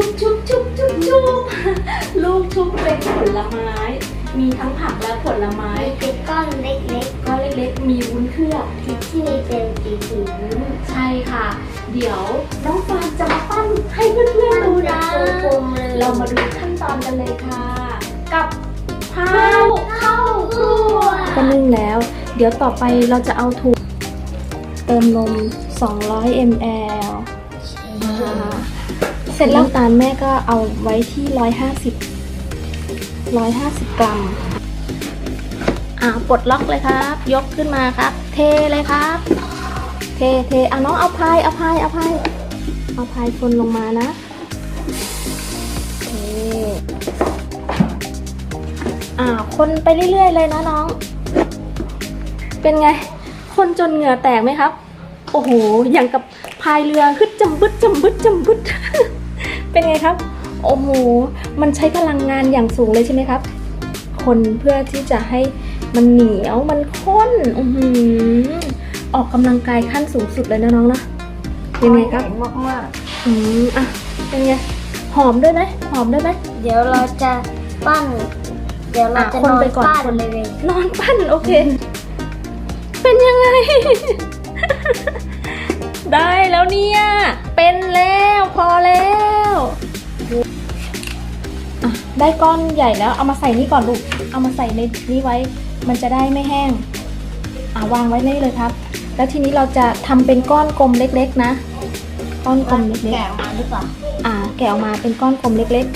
ชุบชุบชุบชุบชุบลูกชุบเป็นผลไม้ มีทั้งผักและผลไม้มีเป็นก้อนเล็กก็เล็กๆ มีวุ้นเคลือบๆที่ที่มีเป็นสีสีใช่ค่ะ เดี๋ยวน้องฟางจะมาปั้นให้เพื่อนๆดูนะกลมๆเลยเรามาดูขั้นตอนกันเลยค่ะ กับข้าวเข้าครัวก็นึ่งแล้ว เดี๋ยวต่อไปเราจะเอาถุงเติมนม 200 ml อ่า เสร็จแล้วน้ำตาลแม่ก็เอาไว้ที่150 150กรัม อ่าปลดล็อกเลยครับ ยกขึ้นมาครับ เทเลยครับ เทเทอะน้องเอาพายเอาพายเอาพายเอาพายคนลงมานะเทอ่าคนไปเรื่อยๆเลยนะน้อง เป็นไง คนจนเหงื่อแตกไหมครับ โอ้โห อย่างกับพายเรือขึ้นจำบึดจำบึดจำบึด เป็นไงครับ โอ้โห มันใช้พลังงานอย่างสูงเลยใช่ไหมครับ คนเพื่อที่จะให้มันเหนียว มันข้นอือหือออกกำลังกายขั้นสูงสุดเลยนะน้องนะยังไงครับมากมากอืมอะ เป็นไง หอมด้วยไหมหอมด้วยไหมๆเดี๋ยวเราจะปั้น เดี๋ยวเราจะอะคนนอนไปก่อนปั้นคนเลยนอนปั้นโอเค เป็นยังไงได้แล้วเนี่ย เป็นแล้วพอแล้ว ได้ก้อนใหญ่แล้วเอามาใส่นี่ก่อนลูก เอามาใส่ในนี้ไว้ มันจะได้ไม่แห้งอะวางไว้นี่เลยครับ แล้วทีนี้เราจะทำเป็นก้อนกลมเล็ก ๆ นะ ก้อนกลมเล็กแกะออกมาหรือเปล่าๆอ่า แกะออกมาเป็นก้อนกลมเล็ก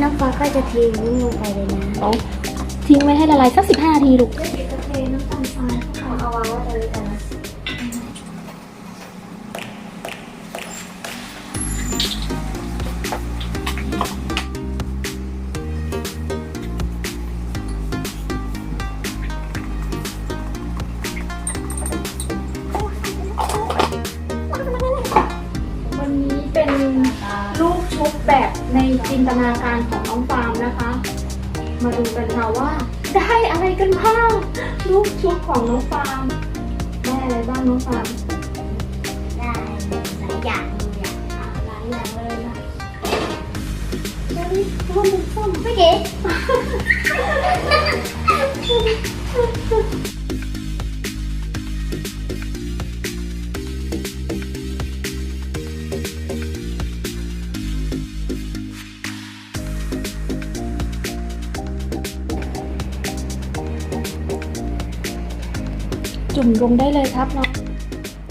น้ำฟ้าก็จะเทนี้ลงไปเลยนะๆเอาทิ้งไว้ให้ละลายสักสิบห้านาทีลูกเอาเอาวางไว้ตรงนี้กันนะวัน ในจินตนาการของน้องฟาร์มนะคะ มาดูกันค่ะว่า ได้อะไรกันบ้างลูกชุบของน้องฟาร์มได้อะไรบ้างน้องฟาร์มได้หลายอย่างเลยอะหลายอย่างเลยนะเฮ้ยร่วมเป็นส้มไม่เก๋ จุ่มลงได้เลยครับน้อง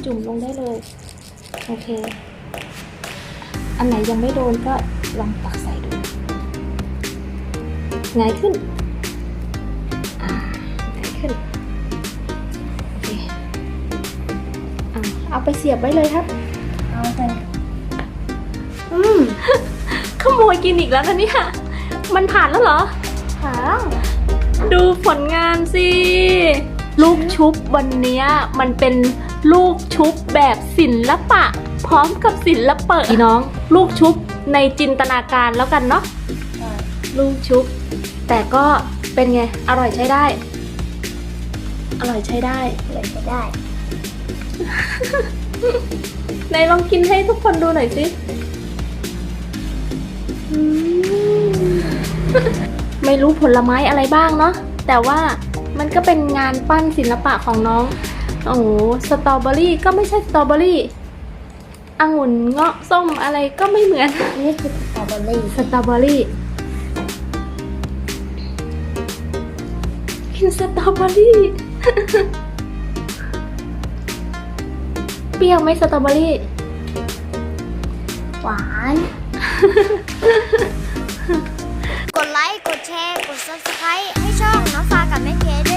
จุ่มลงได้เลย โอเค อันไหนยังไม่โดนก็ลองตักใส่ดูง่ายขึ้นอ่าง่ายขึ้น โอเคอะเอาไปเสียบไว้เลยครับ เอาไป อืม ขโมยกินอีกแล้วนะเนี่ย มันผ่านแล้วเหรอหางดูผลงานสิ ลูกชุบวันเนี้ยมันเป็นลูกชุบแบบศิลปะ พร้อมกับศิลปะพี่น้อง ลูกชุบในจินตนาการแล้วกันเนาะลูกชุบ แต่ก็เป็นไง อร่อยใช้ได้ อร่อยใช้ได้เลยจะได้ไหนลองกินให้ทุกคนดูหน่อยสิอืมไม่รู้ผลไม้อะไรบ้างเนาะแต่ว่า มันก็เป็นงานปั้นศิลปะของน้อง โอ้โหสตรอเบอรี่ก็ไม่ใช่สตรอเบอรี่องุ่นเงาะส้มอะไรก็ไม่เหมือน นี่คือสตรอเบอรี่สตรอเบอรี่กินสตรอเบอรี่ เปรี้ยวไหมสตรอเบอรี่ หวานกด ไลค์ กดแชร์ กด subscribe ให้ช่องน้องฟ้ากับแม่เคด้วย